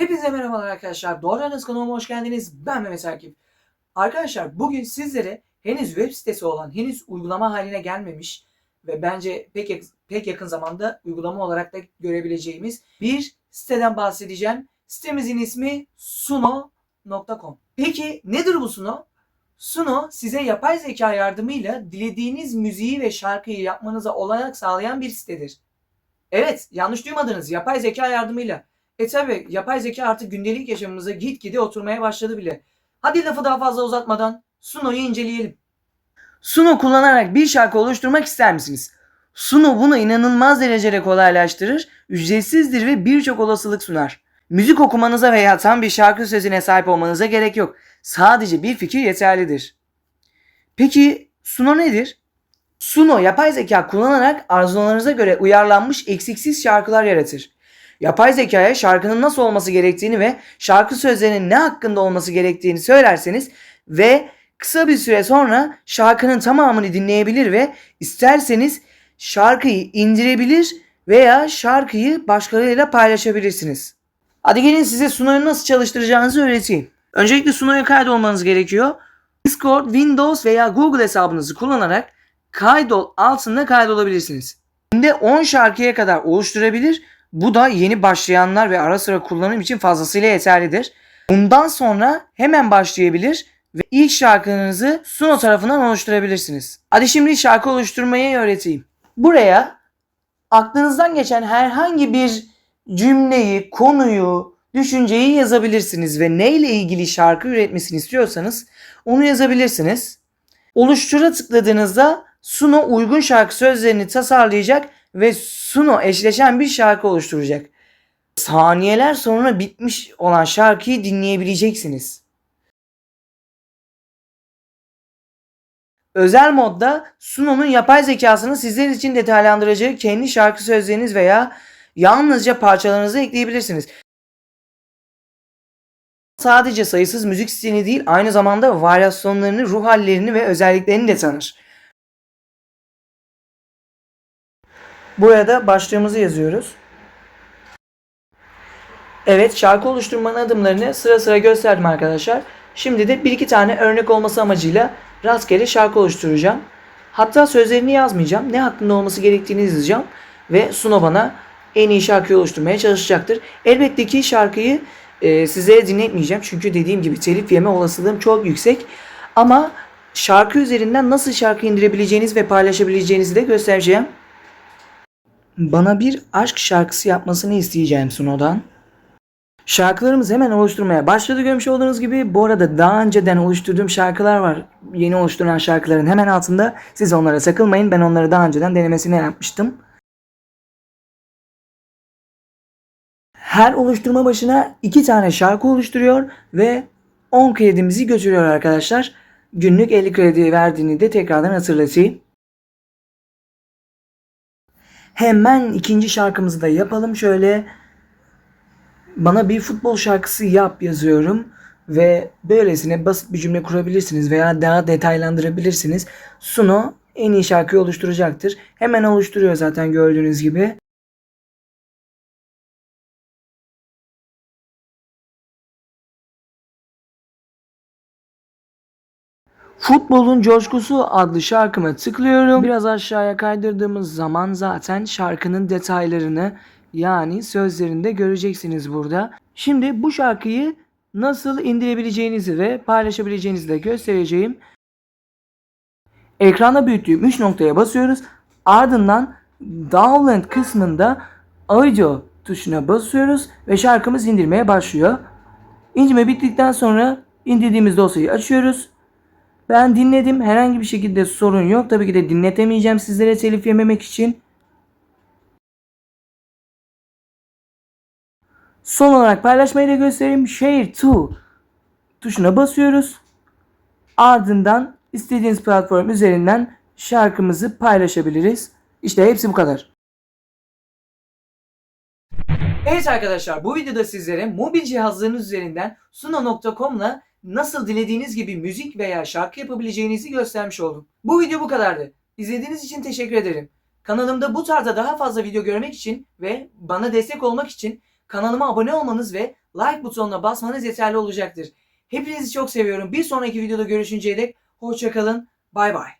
Hepinize merhabalar arkadaşlar. Doğru Anız kanalıma hoş geldiniz. Ben Mehmet Akif. Arkadaşlar bugün sizlere henüz web sitesi olan, henüz uygulama haline gelmemiş ve bence pek pek yakın zamanda uygulama olarak da görebileceğimiz bir siteden bahsedeceğim. Sitemizin ismi suno.com. Peki nedir bu Suno? Suno size yapay zeka yardımıyla dilediğiniz müziği ve şarkıyı yapmanıza olanak sağlayan bir sitedir. Evet, yanlış duymadınız. Yapay zeka yardımıyla. E tabi yapay zeka artık gündelik yaşamımıza gitgide oturmaya başladı bile. Hadi lafı daha fazla uzatmadan Suno'yu inceleyelim. Suno kullanarak bir şarkı oluşturmak ister misiniz? Suno bunu inanılmaz derecede kolaylaştırır, ücretsizdir ve birçok olasılık sunar. Müzik okumanıza veya tam bir şarkı sözüne sahip olmanıza gerek yok. Sadece bir fikir yeterlidir. Peki Suno nedir? Suno yapay zeka kullanarak arzularınıza göre uyarlanmış eksiksiz şarkılar yaratır. Yapay zekaya şarkının nasıl olması gerektiğini ve şarkı sözlerinin ne hakkında olması gerektiğini söylerseniz ve kısa bir süre sonra şarkının tamamını dinleyebilir ve isterseniz şarkıyı indirebilir veya şarkıyı başkalarıyla paylaşabilirsiniz. Hadi gelin size Suno'yu nasıl çalıştıracağınızı öğreteyim. Öncelikle Suno'ya kaydolmanız gerekiyor. Discord, Windows veya Google hesabınızı kullanarak kaydol altında kaydolabilirsiniz. Günde 10 şarkıya kadar oluşturabilir. Bu da yeni başlayanlar ve ara sıra kullanım için fazlasıyla yeterlidir. Bundan sonra hemen başlayabilir ve ilk şarkınızı Suno tarafından oluşturabilirsiniz. Hadi şimdi şarkı oluşturmayı öğreteyim. Buraya aklınızdan geçen herhangi bir cümleyi, konuyu, düşünceyi yazabilirsiniz ve neyle ilgili şarkı üretmesini istiyorsanız onu yazabilirsiniz. Oluştura tıkladığınızda Suno uygun şarkı sözlerini tasarlayacak ve Suno eşleşen bir şarkı oluşturacak. Saniyeler sonra bitmiş olan şarkıyı dinleyebileceksiniz. Özel modda Suno'nun yapay zekasını sizler için detaylandıracağı kendi şarkı sözleriniz veya yalnızca parçalarınızı ekleyebilirsiniz. Sadece sayısız müzik stilini değil aynı zamanda varyasyonlarını, ruh hallerini ve özelliklerini de tanır. Buraya da başlığımızı yazıyoruz. Evet şarkı oluşturmanın adımlarını sıra sıra gösterdim arkadaşlar. Şimdi de bir iki tane örnek olması amacıyla rastgele şarkı oluşturacağım. Hatta sözlerini yazmayacağım. Ne hakkında olması gerektiğini yazacağım. Ve Suno bana en iyi şarkıyı oluşturmaya çalışacaktır. Elbette ki şarkıyı e, sizlere dinletmeyeceğim. Çünkü dediğim gibi telif yeme olasılığım çok yüksek. Ama şarkı üzerinden nasıl şarkı indirebileceğiniz ve paylaşabileceğinizi de göstereceğim. Bana bir aşk şarkısı yapmasını isteyeceğim Suno'dan. Şarkılarımız hemen oluşturmaya başladı görmüş olduğunuz gibi. Bu arada daha önceden oluşturduğum şarkılar var. Yeni oluşturulan şarkıların hemen altında. Siz onlara takılmayın. Ben onları daha önceden denemesini yapmıştım. Her oluşturma başına iki tane şarkı oluşturuyor ve 10 kredimizi götürüyor arkadaşlar. Günlük 50 kredi verdiğini de tekrardan hatırlatayım. Hemen ikinci şarkımızı da yapalım şöyle. Bana bir futbol şarkısı yap yazıyorum ve böylesine basit bir cümle kurabilirsiniz veya daha detaylandırabilirsiniz. Suno en iyi şarkıyı oluşturacaktır. Hemen oluşturuyor zaten gördüğünüz gibi. Futbolun Coşkusu adlı şarkıma tıklıyorum. Biraz aşağıya kaydırdığımız zaman zaten şarkının detaylarını yani sözlerini de göreceksiniz burada. Şimdi bu şarkıyı nasıl indirebileceğinizi ve paylaşabileceğinizi de göstereceğim. Ekranda büyüttüğüm 3 noktaya basıyoruz. Ardından Download kısmında Audio tuşuna basıyoruz ve şarkımız indirmeye başlıyor. İndirme bittikten sonra indirdiğimiz dosyayı açıyoruz. Ben dinledim. Herhangi bir şekilde sorun yok. Tabii ki de dinletemeyeceğim sizlere telif yememek için. Son olarak paylaşmayı da göstereyim. Share to tuşuna basıyoruz. Ardından istediğiniz platform üzerinden şarkımızı paylaşabiliriz. İşte hepsi bu kadar. Evet arkadaşlar bu videoda sizlere mobil cihazlarınız üzerinden suno.com'la nasıl dilediğiniz gibi müzik veya şarkı yapabileceğinizi göstermiş oldum. Bu video bu kadardı. İzlediğiniz için teşekkür ederim. Kanalımda bu tarzda daha fazla video görmek için ve bana destek olmak için kanalıma abone olmanız ve like butonuna basmanız yeterli olacaktır. Hepinizi çok seviyorum. Bir sonraki videoda görüşünceye dek hoşçakalın. Bay bay.